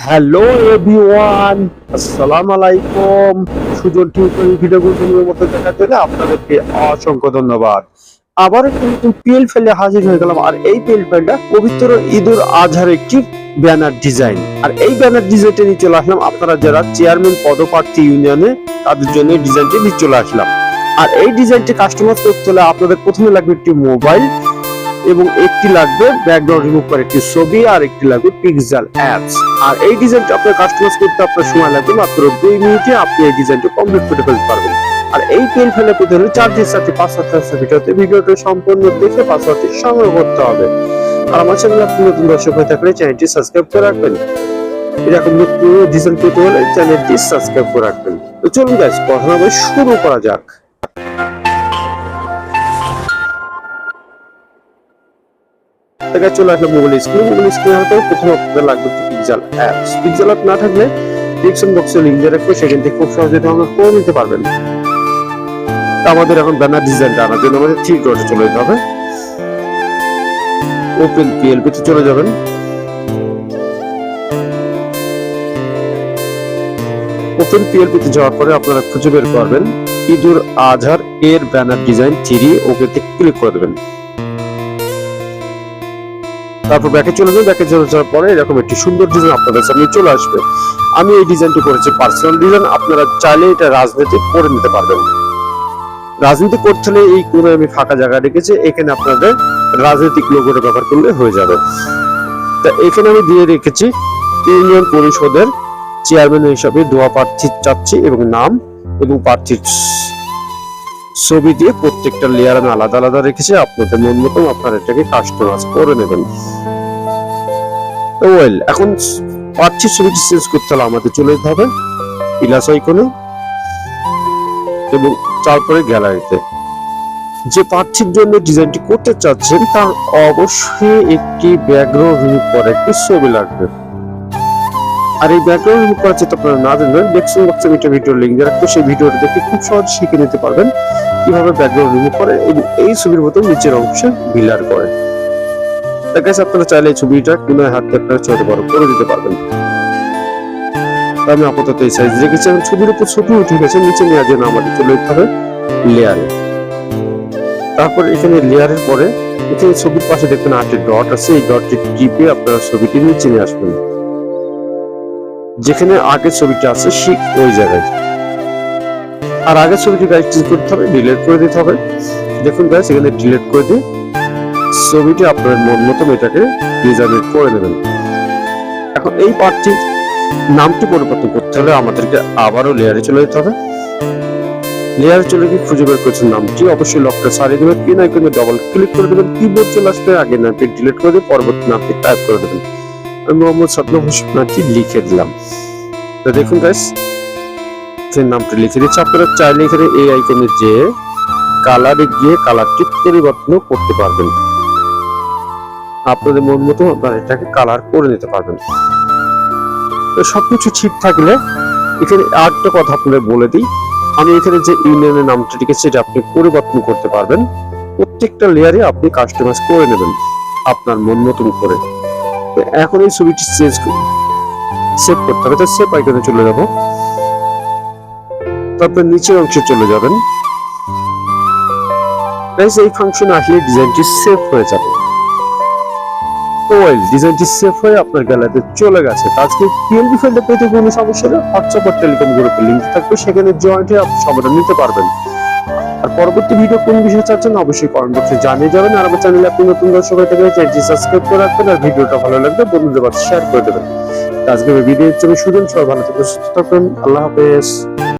Hello everyone আসসালামু আলাইকুম Sujan tutorial ভিডিওগুলোর মতো দেখার জন্য আপনাদেরকে অসংখ্য ধন্যবাদ। আবার কিন্তু পিএল ফেলে হাজির হয়ে গেলাম। আর এই পিএল ফেলটা পবিত্র ঈদুল আজহার একটি ব্যানার ডিজাইন আর এই ব্যানার ডিজাইনটা নিয়ে চলে আসলাম আপনারা যারা চেয়ারম্যান পদপ্রার্থী ইউনিয়নে তাদের জন্য ডিজাইনটি নিয়ে চলে আসলাম। আর এই ডিজাইনটি কাস্টমাইজ করতে হলে আপনাদের প্রথমে লাগবে একটি মোবাইল এবং একটি লাগবে ব্যাকগ্রাউন্ড রিমুভ করে একটি ছবি আর একটি লাগবে পিক্সেল অ্যাপস আর এই ডিজাইনটা আপনার কাস্টমাইজ করতে আপনার সময় লাগবে মাত্র দুই মিনিটে আপনি এই ডিজাইনটা কমপ্লিট করে ফেলতে পারবেন। আর এই পেন ফেলে পেতে হলে চার্জের সাথে পাসওয়ার্ড থাকছে ভিডিওতে ভিডিওটা সম্পূর্ণ দেখে পাসওয়ার্ডটি সংগ্রহ করতে হবে। আর আমার চ্যানেল আপনি নতুন দর্শক হয়ে থাকলে চ্যানেলটি সাবস্ক্রাইব করে রাখবেন। এরকম নতুন ডিজাইন পেতে হলে চ্যানেলটি সাবস্ক্রাইব করে রাখবেন। তো চলুন গাইস কথা শুরু করা যাক। থেকে চলে আসলে মোবাইল স্ক্রিন স্ক্রিন হতে প্রথমে আপনাদের লাগবে অ্যাপস অ্যাপ না থাকলে ডিসক্রিপশন বক্সে লিংক দিয়ে রাখব, সেখান থেকে খুব সহজে ডাউনলোড করে নিতে পারবেন। আমাদের এখন ব্যানার ডিজাইনটা আনার জন্য আমাদের থ্রি ডটে চলে যেতে হবে। ওপেন পিএলপি তে চলে যাবেন। ওপেন যাওয়ার পরে আপনারা খুঁজে বের করবেন। ঈদুল আজহার এর ব্যানার ডিজাইন থ্রি ওকেতে ক্লিক করে দেবেন। তারপর ব্যাকে চলে যাবেন ব্যাকে চলে যাওয়ার পরে এরকম একটি সুন্দর ডিজাইন আপনাদের সামনে চলে আসবে। আমি এই ডিজাইনটি করেছি পার্সোনাল ডিজাইন আপনারা চাইলে এটা রাজনীতি করে নিতে পারবেন। রাজনীতি করতে হলে এই কোণে আমি ফাঁকা জায়গা রেখেছি, এখানে আপনাদের রাজনৈতিক লোগোটা ব্যবহার করলে হয়ে যাবে। তা এখানে আমি দিয়ে রেখেছি ইউনিয়ন পরিষদের চেয়ারম্যান হিসাবে দোয়া প্রার্থী চাচ্ছি এবং নাম এবং প্রার্থীর ছবি দিয়ে প্রত্যেকটা লেয়ার আমি আলাদা আলাদা রেখেছি। আপনাদের মন মতো আপনারা এটাকে কাস্টমাইজ করে নেবেন। ওয়েল, এখন প্রার্থীর ছবিটি চেঞ্জ করতে হলে আমাদের চলে যেতে হবে প্লাস আইকনে এবং তারপরে গ্যালারিতে যে প্রার্থীর জন্য ডিজাইনটি করতে চাচ্ছেন, তার অবশ্যই একটি ব্যাকগ্রাউন্ড রিমুভ করা একটি ছবি লাগবে। আর এই ব্যাকগ্রাউন্ড রিমুভ করা যেটা আপনারা না জানবেন ডেসক্রিপশন বক্সে আমি একটা ভিডিও লিংক দিয়ে রাখব। সেই ভিডিওটা দেখে খুব সহজ শিখে নিতে পারবেন কীভাবে ব্যাকগ্রাউন্ড রিমুভ করে এবং এই ছবির মতো নিচের অংশে বিলার করে। যাচ্ছে আপনারা চাইলে ছবিটা আপনারা ছোট বড় করে দিতে পারবেন। আমি আপাতত এই সাইজ রেখেছি ছবির উপর ছবি উঠে গেছে নিচে নেওয়ার জন্য আমাদের চলে যেতে হবে লেয়ারে তারপর এখানে লেয়ারের পরে এখানে ছবির পাশে দেখবেন আটটি ডট আছে, এই ডটটি টিপে আপনারা ছবিটি নিচে নিয়ে আসবেন। যেখানে আগের ছবিটা আছে ঠিক ওই জায়গায়। আর আগের ছবিটি গাইড করতে হবে ডিলিট করে দিতে হবে। দেখুন গাইস এখানে ডিলিট করে দিয়ে ছবিটি আপনার মন মতো এটাকে ডিজাইন করে নেবেন। এখন এই পার্টটির নামটি পরিবর্তন করতে হলে আমাদেরকে আবারও লেয়ারে চলে যেতে হবে। লেয়ারে চলে গিয়ে খুঁজে বের করছেন নামটি। অবশ্যই লকটা সারিয়ে দেবেন পিন আইকনে ডবল ক্লিক করে দেবেন কিবোর্ড চলে আসবে আগে নামটি ডিলিট করে দিয়ে পরবর্তী নামটি টাইপ করে দেবেন। আমি মোহাম্মদ সদনম হোসেন নামটি লিখে দিলাম। তো দেখুন গাইস সেই নামটি লিখে দিচ্ছি আপনারা চাইলে এখানে এই আইকনে যে কালারে গিয়ে কালারটি পরিবর্তন করতে পারবেন। আপনাদের মন মতো আপনারা এটাকে কালার করে নিতে পারবেন। তো সবকিছু ঠিক থাকলে এখানে আরেকটা কথা আপনাদের বলে দিই। আমি এখানে যে ইউনিয়নের নামটা লিখেছি, এটা আপনি পরিবর্তন করতে পারবেন। প্রত্যেকটা লেয়ারে আপনি কাস্টমাইজ করে নেবেন আপনার মন মতন করে। এখন এই ছবিটি চেঞ্জ সেভ করতে হবে। তো সেভ আইকনে চলে যাব। তারপর নিচের অংশে চলে যাবেন। এই ফাংশন আসলে ডিজাইনটি সেভ হয়ে যাবে। ওয়েল ডিজাইনটি সেফ হয়ে আপনার গ্যালারিতে চলে গেছে। আজকে পিএলবি ফিল্ডে পেতে কোনো সমস্যা নেই হোয়াটসঅ্যাপ টেলিকম গ্রুপে লিঙ্ক থাকবে, সেখানে জয়েন্ট হয়ে আপনি সবাই নিতে পারবেন। আর পরবর্তী ভিডিও কোন বিষয়ে চাচ্ছেন অবশ্যই কমেন্ট বক্সে জানিয়ে যাবেন, আর আমার চ্যানেলে আপনি নতুন দর্শক হয়ে থাকলে চ্যানেলটি সাবস্ক্রাইব করে রাখবেন, আর ভিডিওটা ভালো লাগলে বন্ধুদের কাছে শেয়ার করে দেবেন। তো আজকে ভিডিও আমি সুজন সবাই ভালো থাকবেন, সুস্থ থাকবেন, আল্লাহ হাফেজ।